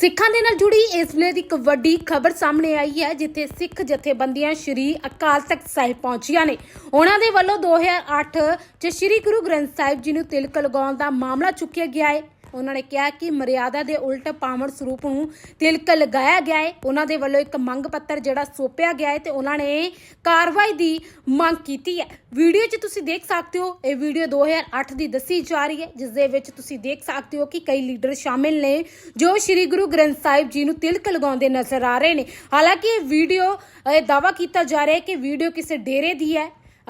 ਸਿੱਖਾਂ ਦੇ ਨਾਲ ਜੁੜੀ ਇਸ ਵੇਲੇ ਦੀ ਇੱਕ ਵੱਡੀ ਖਬਰ ਸਾਹਮਣੇ ਆਈ ਹੈ, ਜਿੱਥੇ ਸਿੱਖ ਜਥੇਬੰਦੀਆਂ ਸ਼੍ਰੀ ਅਕਾਲ ਤਖਤ ਸਾਹਿਬ ਪਹੁੰਚੀਆਂ ਨੇ। ਉਹਨਾਂ ਦੇ ਵੱਲੋਂ 2008 ਚ ਸ਼੍ਰੀ ਗੁਰੂ ਗ੍ਰੰਥ ਸਾਹਿਬ ਜੀ ਨੂੰ ਤਿਲਕ ਲਗਾਉਣ ਦਾ ਮਾਮਲਾ ਚੁੱਕਿਆ ਗਿਆ ਹੈ। ਉਹਨਾਂ ਨੇ ਕਿਹਾ ਕਿ ਮਰਿਆਦਾ ਦੇ ਉਲਟ ਪਾਵਨ ਸਰੂਪ ਨੂੰ ਤਿਲਕ ਲਗਾਇਆ ਗਿਆ ਹੈ। ਉਹਨਾਂ ਦੇ ਵੱਲੋਂ ਇੱਕ ਮੰਗ ਪੱਤਰ ਜਿਹੜਾ ਸੌਂਪਿਆ ਗਿਆ ਹੈ ਤੇ ਉਹਨਾਂ ਨੇ ਕਾਰਵਾਈ ਦੀ ਮੰਗ ਕੀਤੀ ਹੈ। ਵੀਡੀਓ 'ਚ ਤੁਸੀਂ ਦੇਖ ਸਕਦੇ ਹੋ, ਇਹ ਵੀਡੀਓ 2008 ਦੀ ਦੱਸੀ ਜਾ ਰਹੀ ਹੈ, ਜਿਸ ਦੇ ਵਿੱਚ ਤੁਸੀਂ ਦੇਖ ਸਕਦੇ ਹੋ ਕਿ ਕਈ ਲੀਡਰ ਸ਼ਾਮਿਲ ਨੇ ਜੋ ਸ੍ਰੀ ਗੁਰੂ ਗ੍ਰੰਥ ਸਾਹਿਬ ਜੀ ਨੂੰ ਤਿਲਕ ਲਗਾਉਂਦੇ ਨਜ਼ਰ ਆ ਰਹੇ ਨੇ। ਹਾਲਾਂਕਿ ਇਹ ਵੀਡੀਓ, ਇਹ ਦਾਵਾ ਕੀਤਾ ਜਾ ਰਿਹਾ ਹੈ ਕਿ ਵੀਡੀਓ ਕਿਸੇ ਡੇਰੇ ਦੀ ਹੈ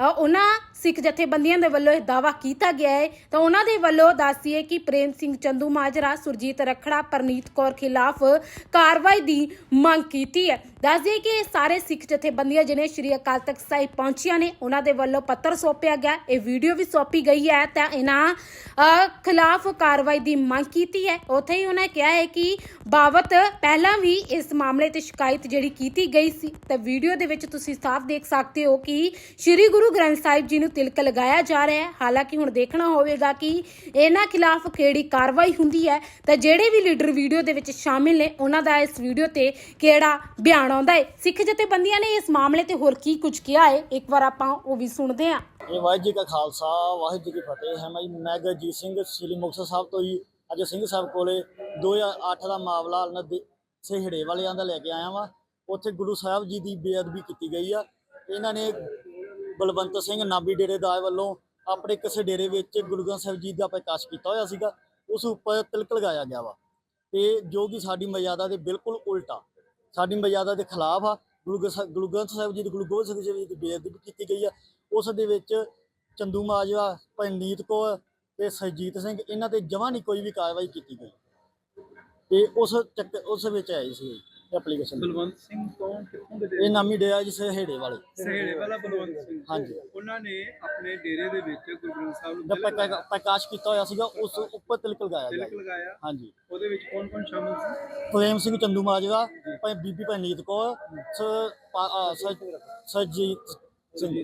ਉਹਨਾਂ ਸਿੱਖ ਜਥੇਬੰਦੀਆਂ ਦੇ ਵੱਲੋਂ ਇਹ ਦਾਵਾ ਕੀਤਾ ਗਿਆ ਹੈ। ਤਾਂ ਉਹਨਾਂ ਦੇ ਵੱਲੋਂ ਦੱਸੀਏ ਕਿ ਪ੍ਰੇਮ ਸਿੰਘ ਚੰਦੂ ਮਾਜਰਾ, ਸੁਰਜੀਤ ਰਖੜਾ, ਪਰਨੀਤ ਕੌਰ ਖਿਲਾਫ ਕਾਰਵਾਈ ਦੀ ਮੰਗ ਕੀਤੀ ਹੈ। ਦੱਸਦੇ ਕਿ ਇਹ ਸਾਰੇ ਸਿੱਖ ਜਥੇਬੰਦੀਆਂ ਜਿਹਨੇ ਸ਼੍ਰੀ ਅਕਾਲ ਤਖਤ ਸਾਹਿਬ ਪਹੁੰਚੀਆਂ ਨੇ, ਉਹਨਾਂ ਦੇ ਵੱਲੋਂ ਪੱਤਰ ਸੌਂਪਿਆ ਗਿਆ। ਇਹ ਵੀਡੀਓ ਵੀ ਸੌਂਪੀ ਗਈ ਹੈ, ਤਾਂ ਇਹਨਾਂ ਖਿਲਾਫ ਕਾਰਵਾਈ ਦੀ ਮੰਗ ਕੀਤੀ ਹੈ। ਉੱਥੇ ਹੀ ਉਹਨਾਂ ਕਿਹਾ ਹੈ ਕਿ ਬਾਵਤ ਪਹਿਲਾਂ ਵੀ ਇਸ ਮਾਮਲੇ ਤੇ ਸ਼ਿਕਾਇਤ ਜਿਹੜੀ ਕੀਤੀ ਗਈ ਸੀ। ਤਾਂ ਵੀਡੀਓ ਦੇ ਵਿੱਚ ਤੁਸੀਂ ਸਾਫ਼ ਦੇਖ ਸਕਦੇ ਹੋ ਕਿ ਸ੍ਰੀ ਗੁਰੂ ਗ੍ਰੰਥ ਸਾਹਿਬ ਜੀ ਨੂੰ ਤਿਲਕ ਲਗਾਇਆ ਜਾ ਰਿਹਾ ਹੈ। ਹਾਲਾਂਕਿ ਹੁਣ ਦੇਖਣਾ ਹੋਵੇਗਾ ਕਿ ਇਹਨਾਂ ਖਿਲਾਫ ਕਿਹੜੀ ਕਾਰਵਾਈ ਹੁੰਦੀ ਹੈ। ਤਾਂ ਜਿਹੜੇ ਵੀ ਲੀਡਰ ਵੀਡੀਓ ਦੇ ਵਿੱਚ ਸ਼ਾਮਿਲ ਨੇ, ਉਹਨਾਂ ਦਾ ਇਸ ਵੀਡੀਓ ਤੇ ਕਿਹੜਾ ਬਿਆਨ ਆਉਂਦਾ ਹੈ। ਸਿੱਖ ਜਥੇਬੰਦੀਆਂ ਨੇ ਇਸ ਮਾਮਲੇ ਤੇ ਹੋਰ ਕੀ ਕੁਝ ਕਿਹਾ ਹੈ? ਇੱਕ ਵਾਰ ਆਪਾਂ ਉਹ ਵੀ ਸੁਣਦੇ ਹਾਂ। ਇਹ ਵਾਹਿਗੁਰੂ ਜੀ ਕਾ ਖਾਲਸਾ, ਵਾਹਿਗੁਰੂ ਜੀ ਕੀ ਫਤਿਹ। ਹੈ ਮੈਂ ਮੈਂ ਗੁਰਜੀਤ ਸਿੰਘ, ਸ੍ਰੀ ਮੁਕਤਸਰ ਸਾਹਿਬ ਤੋਂ ਜੀ। ਅੱਜ ਸਿੰਘ ਸਾਹਿਬ ਕੋਲੇ 2008 ਦਾ ਮਾਮਲਾ ਨਦੀ ਸਿਹੜੇ ਵਾਲਿਆਂ ਦਾ ਲੈ ਕੇ ਆਇਆ ਵਾਂ। ਉੱਥੇ ਗੁਰੂ ਸਾਹਿਬ ਜੀ ਦੀ ਬੇਅਦਬੀ ਕੀਤੀ ਗਈ ਆ। ਇਹਨਾਂ ਨੇ ਬਲਵੰਤ ਸਿੰਘ ਨਾਬੀ ਡੇਰੇ ਦਾ ਵੱਲੋਂ ਆਪਣੇ ਕਿਸੇ ਡੇਰੇ ਵਿੱਚ ਗੁਰੂ ਗ੍ਰੰਥ ਸਾਹਿਬ ਜੀ ਦਾ ਪ੍ਰਕਾਸ਼ ਕੀਤਾ ਹੋਇਆ ਸੀਗਾ। ਉਸ ਉੱਪਰ ਤਿਲਕ ਲਗਾਇਆ ਗਿਆ ਵਾ। ਤੇ ਜੋ ਕਿ ਸਾਡੀ ਮਰਿਆਦਾ ਦੇ ਬਿਲਕੁਲ ਉਲਟਾ ਸਾਡੀ ਮਰਿਆਦਾ ਦੇ ਖਿਲਾਫ ਆ। ਗੁਰੂ ਗ੍ਰੰਥ ਸਾਹਿਬ- ਗੁਰੂ ਗ੍ਰੰਥ ਸਾਹਿਬ ਜੀ ਦੇ ਗੁਰੂ ਗੋਬਿੰਦ ਸਿੰਘ ਜੀ ਦੀ ਬੇਅਦਬੀ ਕੀਤੀ ਗਈ ਆ। ਉਸ ਦੇ ਵਿੱਚ ਚੰਦੂ ਮਾਜਵਾ ਪੰਨੀਤ ਕੌਰ ਤੇ ਸਰਜੀਤ ਸਿੰਘ, ਇਹਨਾਂ ਤੇ ਜਮਾਂ ਨਹੀਂ ਕੋਈ ਵੀ ਕਾਰਵਾਈ ਕੀਤੀ ਗਈ। ਤੇ ਉਸ ਚੱਕ, ਉਸ ਵਿੱਚ ਆਈ ਸੀ ਐਪਲੀਕੇਸ਼ਨ ਬਲਵੰਤ ਸਿੰਘ ਤੋਂ ਕਿੱਥੋਂ ਦੇ ਇਹ ਨਾਮੀ ਡੇਰਾ ਜੀ ਸਹੇੜੇ ਵਾਲੇ। ਸਹੇੜੇ ਵਾਲਾ ਬਲਵੰਤ ਸਿੰਘ। ਹਾਂਜੀ। ਉਹਨਾਂ ਨੇ ਆਪਣੇ ਡੇਰੇ ਦੇ ਵਿੱਚ ਗੁਰੂ ਗ੍ਰੰਥ ਸਾਹਿਬ ਨੂੰ ਦਾ ਪ੍ਰਕਾਸ਼ ਕੀਤਾ ਹੋਇਆ ਸੀਗਾ ਉਸ ਉੱਪਰ ਤਿਲਕ ਲਗਾਇਆ ਗਿਆ ਤਿਲਕ ਲਗਾਇਆ। ਹਾਂਜੀ। ਉਹਦੇ ਵਿੱਚ ਕੌਣ ਕੌਣ ਸ਼ਾਮਿਲ ਸੀ? ਪ੍ਰੇਮ ਸਿੰਘ ਚੰਦੂ ਮਾਜਵਾ ਭਾਈ ਬੀਬੀ ਪੰਨੀਤ ਕੌਰ ਸ- ਪਾ- ਅ, ਸ- ਸਰਜੀਤ ਸਿੰਘ।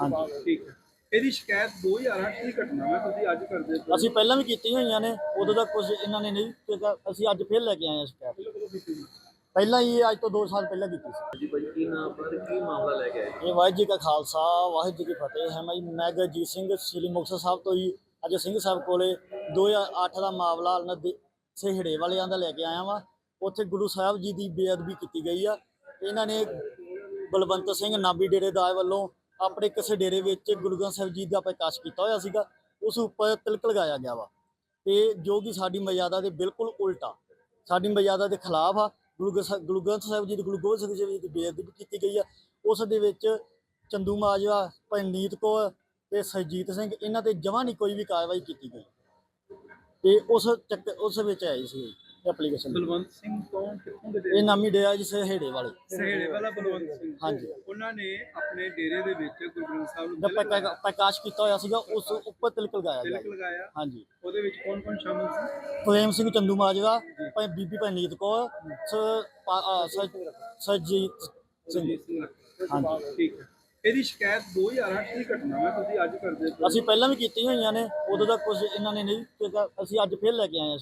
ਹਾਂਜੀ। ਠੀਕ ਹੈ। ਇਹਦੀ ਸ਼ਿਕਾਇਤ 2008 ਦੀ ਘਟਨਾ ਹੈ ਤੁਸੀਂ ਅੱਜ ਕਰਦੇ ਹੋ। ਅਸੀਂ ਪਹਿਲਾਂ ਵੀ ਕੀਤੀਆਂ ਹੋਈਆਂ ਨੇ ਉਦੋਂ ਦਾ ਕੁਝ ਇਹਨਾਂ ਨੇ ਨਹੀਂ ਕੀਤਾ। ਅਸੀਂ ਅੱਜ ਫਿਰ ਲੈ ਕੇ ਆਏ ਹਾਂ ਸ਼ਿਕਾਇਤ। ਪਹਿਲਾਂ ਹੀ ਇਹ ਅੱਜ ਤੋਂ 2 ਸਾਲ ਪਹਿਲਾਂ ਕੀਤੀ ਸੀ। ਜੀ ਭਾਈ ਕੀ ਨਾਮ ਪਰ ਕੀ ਮਾਮਲਾ ਲੈ ਕੇ ਆਏ? ਇਹ ਵਾਹਿਗੁਰੂ ਜੀ ਕਾ ਖਾਲਸਾ ਵਾਹਿਗੁਰੂ ਜੀ ਕੀ ਫਤਿਹ। ਹੈ ਮੈਂ ਜੀ ਮੈਂ ਗੁਰਜੀਤ ਸਿੰਘ ਸ੍ਰੀ ਮੁਕਤਸਰ ਸਾਹਿਬ ਤੋਂ ਜੀ ਅੱਜ ਸਿੰਘ ਸਾਹਿਬ ਕੋਲੇ 2008 ਦਾ ਮਾਮਲਾ ਨਦੀ ਸਿਹੜੇ ਵਾਲਿਆਂ ਦਾ ਲੈ ਕੇ ਆਇਆ ਵਾਂ। ਉੱਥੇ ਗੁਰੂ ਸਾਹਿਬ ਜੀ ਦੀ ਬੇਅਦਬੀ ਕੀਤੀ ਗਈ ਆ। ਇਹਨਾਂ ਨੇ ਬਲਵੰਤ ਸਿੰਘ ਨਾਬੀ ਡੇਰੇ ਦਾ ਵੱਲੋਂ ਆਪਣੇ ਕਿਸੇ ਡੇਰੇ ਵਿੱਚ ਗੁਰੂ ਗ੍ਰੰਥ ਸਾਹਿਬ ਜੀ ਦਾ ਪ੍ਰਕਾਸ਼ ਕੀਤਾ ਹੋਇਆ ਸੀਗਾ ਉਸ ਉੱਪਰ ਤਿਲਕ ਲਗਾਇਆ ਗਿਆ ਵਾ। ਤੇ ਜੋ ਕਿ ਸਾਡੀ ਮਰਿਆਦਾ ਦੇ ਬਿਲਕੁਲ ਉਲਟਾ ਸਾਡੀ ਮਰਿਆਦਾ ਦੇ ਖਿਲਾਫ ਆ। ਗੁਰੂ ਗ੍ਰੰਥ ਗੁਰੂ ਗ੍ਰੰਥ ਸਾਹਿਬ ਜੀ ਦੀ ਗੁਰੂ ਗੋਬਿੰਦ ਸਿੰਘ ਜੀ ਦੀ ਬੇਅਦਬੀ ਕੀਤੀ ਗਈ ਆ। ਉਸ ਦੇ ਵਿੱਚ ਚੰਦੂ ਮਾਜਵਾ ਪੰਨੀਤ ਕੌਰ ਤੇ ਸਰਜੀਤ ਸਿੰਘ, ਇਹਨਾਂ ਤੇ ਜਮਾਂ ਨਹੀਂ ਕੋਈ ਵੀ ਕਾਰਵਾਈ ਕੀਤੀ ਗਈ। ਤੇ ਉਸ ਚੱਕ, ਉਸ ਵਿੱਚ ਆਈ ਸੀ ਐਪਲੀਕੇਸ਼ਨ ਬਲਵੰਤ ਸਿੰਘ ਤੋਂ ਕਿੱਥੋਂ ਦੇ ਇਹ ਨਾਮੀ ਡੇਰਾ ਜੀ ਸਹੇੜੇ ਵਾਲੇ। ਸਹੇੜੇ ਵਾਲਾ ਬਲਵੰਤ ਸਿੰਘ। ਹਾਂਜੀ। ਉਹਨਾਂ ਨੇ ਆਪਣੇ ਡੇਰੇ ਦੇ ਵਿੱਚ ਗੁਰੂ ਗ੍ਰੰਥ ਸਾਹਿਬ ਨੂੰ ਪ੍ਰਕਾ- ਪ੍ਰਕਾਸ਼ ਕੀਤਾ ਹੋਇਆ ਸੀਗਾ ਉਸ ਉੱਪਰ ਤਿਲਕ ਲਗਾਇਆ ਗਿਆ। ਤਿਲਕ ਲਗਾਇਆ। ਹਾਂਜੀ। ਉਹਦੇ ਵਿੱਚ ਕੌਣ ਕੌਣ ਸ਼ਾਮਿਲ ਸੀ? ਪ੍ਰੇਮ ਸਿੰਘ ਚੰਦੂ ਮਾਜਵਾ ਭਾਈ ਬੀਬੀ ਪੰਨੀਤ ਕੌਰ ਸਰਜੀਤ ਸਿੰਘ। ਹਾਂਜੀ। ਠੀਕ ਹੈ। ਇਹਦੀ ਸ਼ਿਕਾਇਤ 2008 ਦੀ ਘਟਨਾ ਹੈ ਤੁਸੀਂ ਅੱਜ ਕਰਦੇ ਅਸੀਂ ਪਹਿਲਾਂ ਵੀ ਕੀਤੀਆਂ ਹੋਈਆਂ ਨੇ ਉਦੋਂ ਦਾ ਕੁਝ ਇਹਨਾਂ ਨੇ ਨਹੀਂ ਕੀਤਾ ਅਸੀਂ ਅੱਜ ਫਿਰ ਲੈ ਕੇ ਆਏ ਹਾਂ।